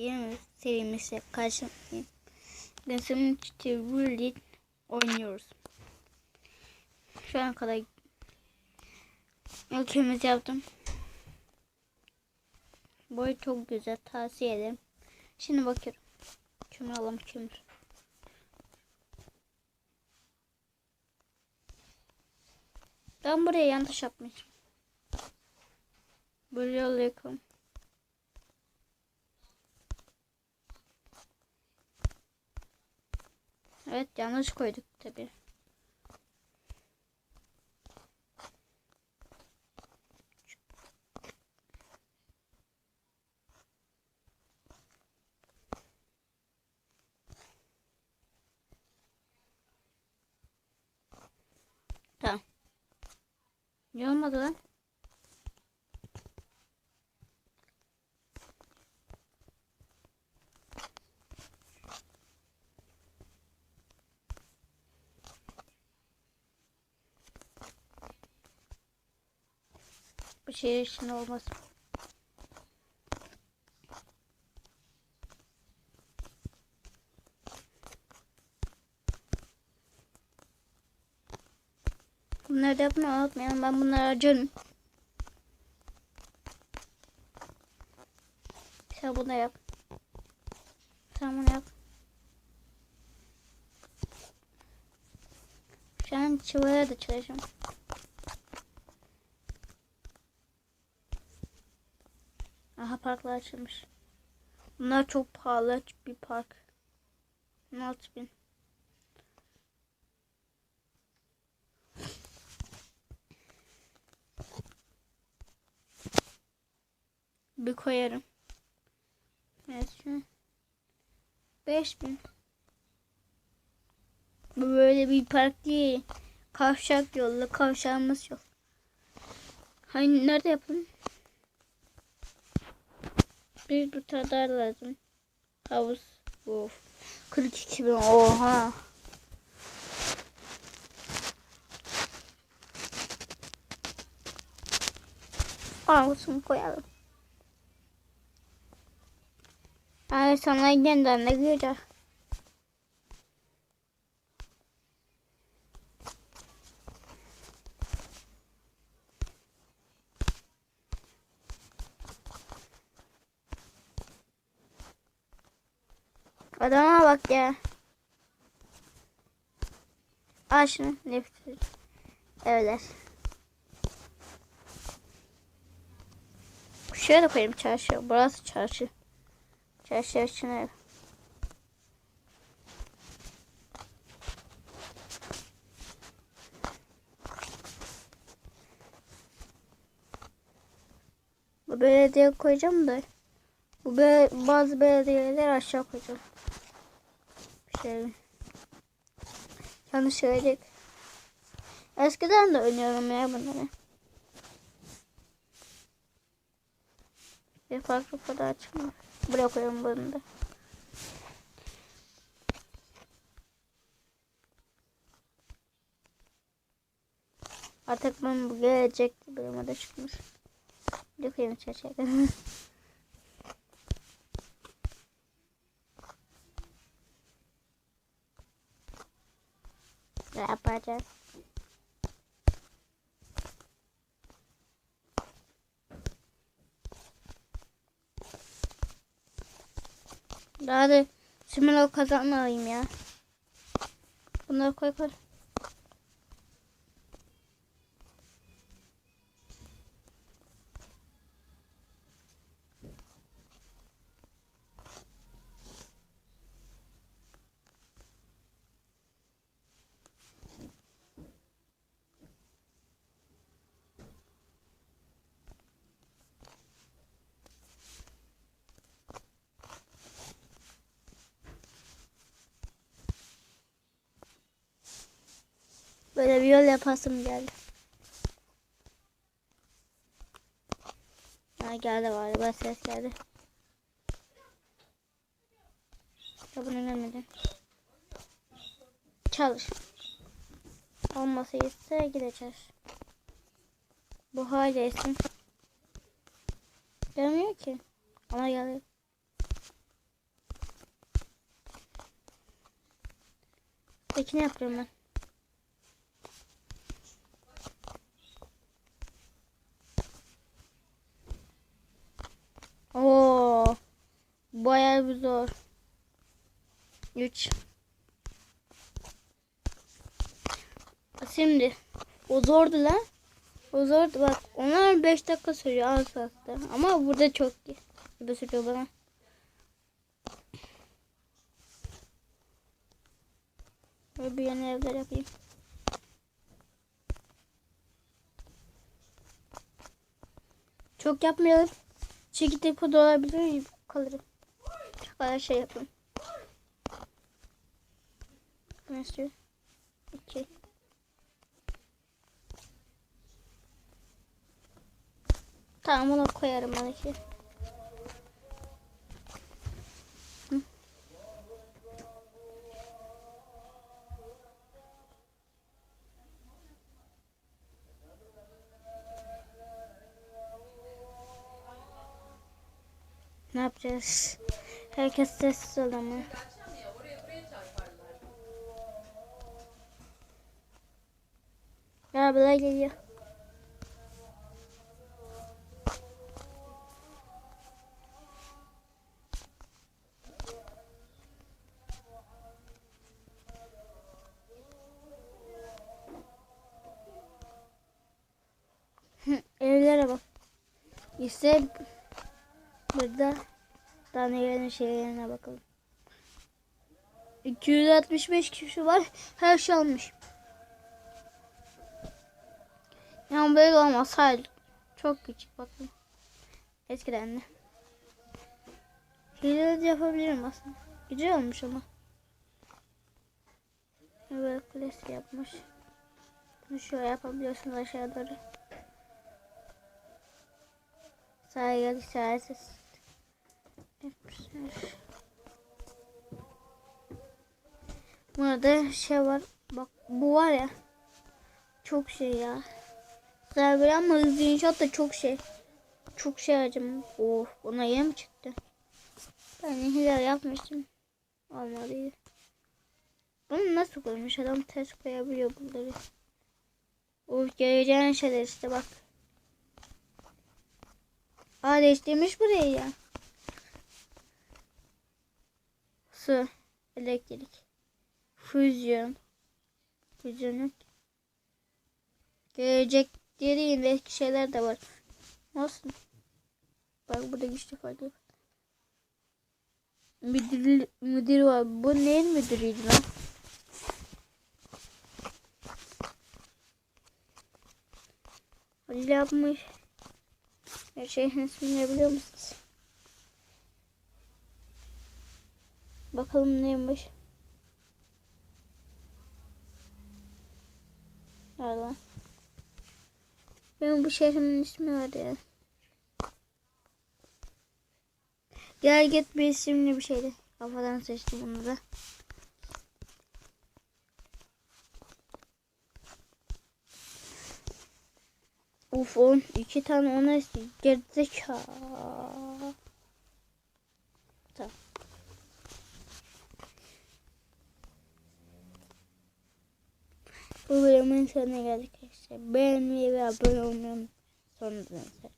yeni serimizle karşınızdayım. Gözümün çiçeği oynuyoruz. Şu an kadar ülkemiz yaptım. Boy çok güzel tavsiye ederim. Şimdi bakıyorum. Kömür alalım kömür. Ben buraya yanlış yapmışım. Böyle yol Evet yanlış koyduk tabi. Tamam. Ne olmadı lan? İçin olmaz. Bunları da yapmayı unutmayalım. Ben bunları harcarım. Sen bunu yap. Sen bunu yap. Şu an çivaya da çalışıyorum. Aha parklar açılmış. Bunlar çok pahalı bir park. 16 bin. Bir koyarım. Evet şu. 5 bin. Bu böyle bir park değil. Kavşak yollu kavşağımız yok. Hani nerede yapalım? Bir bu kadar lazım. Havuz. Of. 42 bin. Oha. Havuzunu koyalım. Ay sana yeniden de güzel. Adama bak ya. Al şunu. Nefret. Evler. Şuraya da koyayım çarşı. Burası çarşı. Çarşı için ev. Bu belediye koyacağım da. Bu be bazı belediyeler aşağı koyacağım. Şey. Yanlış söyledik. Eskiden de oynuyorum ya bunları. Bir farklı kadar çıkmıyor. Buraya bunu da. Artık ben bu gelecek bölüme de çıkmış. Bir koyayım yapacağız? Daha da simülo kazanmayayım ya. Bunları koy koy. Böyle bir yol yapasım geldi. Ha geldi var? galiba ses geldi. Ya bunu önemli. Çalış. Olmasa ise gideceğiz. Bu haldesin. Gelmiyor ki. Ama geliyor. Peki ne yapıyorum ben? Şimdi o zordu lan. O zordu bak. Onlar 5 dakika sürüyor az saatte. Ama burada çok gibi sürüyor bana. Böyle bir yeni evler yapayım. Çok yapmayalım. Çekirdek de olabilir kalırım. Bayağı şey yapayım. Nasıl? İki. Tamam onu koyarım. Hı. Ne yapacağız? Herkes sessiz ol ama. Arabalar geliyor. İşte burada tanelerin şeylerine bakalım. 265 kişi var. Her şey almış. Yani böyle olmaz. Hayır. Çok küçük bakın. Eskiden de. Hile yapabilirim aslında. Güzel olmuş ama. Böyle kulesi yapmış. Bunu şöyle yapabiliyorsunuz aşağı doğru. Geldik sağa ses. Burada şey var. Bak bu var ya. Çok şey ya. Güzel ama hızlı inşaat da çok şey. Çok şey harcam. Of ona yem çıktı. Ben hilal yapmıştım. Olmadı. Bunu nasıl koymuş? Adam ters koyabiliyor bunları. Of göreceğin şeyler işte bak. Aa değiştirmiş burayı ya. Su, elektrik, füzyon, füzyon yok. Gelecek dediğin eski şeyler de var. Olsun. Bak burada güçlü farklı. Müdür, müdür var. Bu neyin müdürüydü lan? Yapmış. Her şeyin ismini biliyor musunuz? Bakalım neymiş. Nerede? Benim bu şehrimin ismi var ya. Gel git bir isimli bir şeydi. Kafadan seçtim bunu da. Uf on iki tane ona gerizekalı. Tamam. Bu bölümün sonuna geldik arkadaşlar. Beğenmeyi ve abone olmayı unutmayın. Sonradan